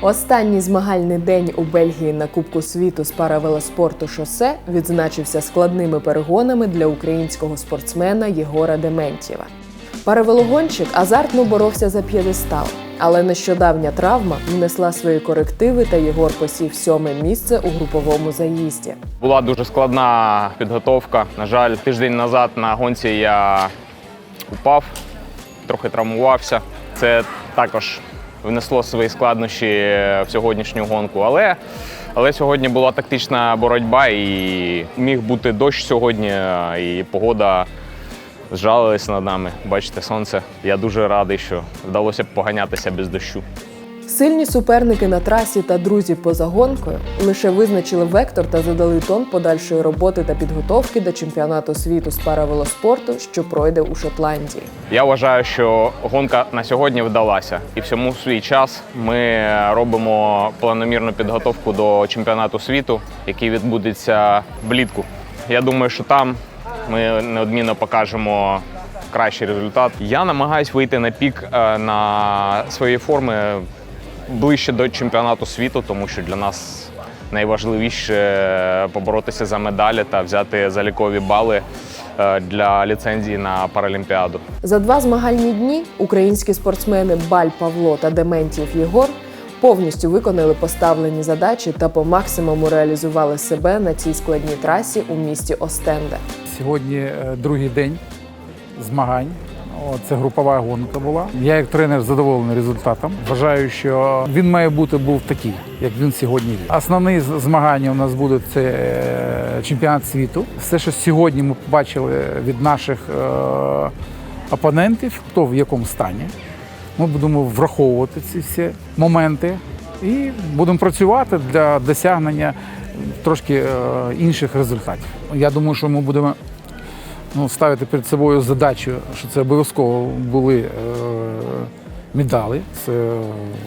Останній змагальний день у Бельгії на Кубку світу з паравелоспорту шосе відзначився складними перегонами для українського спортсмена Єгора Дементьєва. Паравелогонщик азартно боровся за п'єдестал, але нещодавня травма внесла свої корективи та Єгор посів сьоме місце у груповому заїзді. Була дуже складна підготовка. На жаль, тиждень назад на гонці я упав, трохи травмувався. Це також внесло свої складнощі в сьогоднішню гонку. Але, але сьогодні була тактична боротьба і міг бути дощ сьогодні, і погода зжалилась над нами. Бачите, сонце. Я дуже радий, що вдалося поганятися без дощу. Сильні суперники на трасі та друзі поза гонкою лише визначили вектор та задали тон подальшої роботи та підготовки до чемпіонату світу з паравелоспорту, що пройде у Шотландії. Я вважаю, що гонка на сьогодні вдалася, і всьому свій час ми робимо планомірну підготовку до чемпіонату світу, який відбудеться влітку. Я думаю, що там ми неодмінно покажемо кращий результат. Я намагаюсь вийти на пік е, на своєї форми ближче до чемпіонату світу, тому що для нас найважливіше поборотися за медалі та взяти залікові бали е, для ліцензії на Паралімпіаду. За два змагальні дні українські спортсмени Баль Павло та Дементів Єгор повністю виконали поставлені задачі та по максимуму реалізували себе на цій складній трасі у місті Остенде. Сьогодні е, другий день змагань. Це групова гонка була. Я як тренер задоволений результатом. Вважаю, що він має бути був такий, як він сьогодні. Основні змагання у нас будуть це е, чемпіонат світу. Все, що сьогодні ми побачили від наших е, опонентів, хто в якому стані. Ми будемо враховувати ці всі моменти і будемо працювати для досягнення трошки е, інших результатів. Я думаю, що ми будемо ну, ставити перед собою задачу, що це обов'язково були е, медалі. Це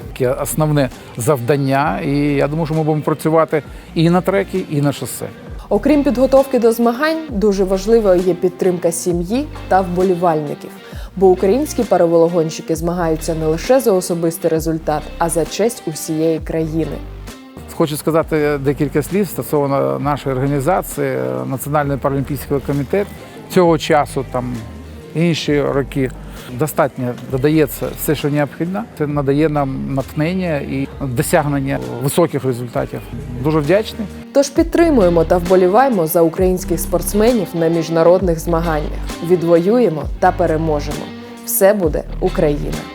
таке основне завдання. І я думаю, що ми будемо працювати і на трекі, і на шосе. Окрім підготовки до змагань, дуже важливою є підтримка сім'ї та вболівальників. Бо українські паровологонщики змагаються не лише за особистий результат, а за честь усієї країни. Хочу сказати декілька слів стосовно нашої організації Національний паралімпійський комітет. Цього часу, там інші роки, достатньо додається все, що необхідно. Це надає нам натхнення і досягнення високих результатів. Дуже вдячний. Тож підтримуємо та вболіваємо за українських спортсменів на міжнародних змаганнях. Відвоюємо та переможемо. Все буде Україна!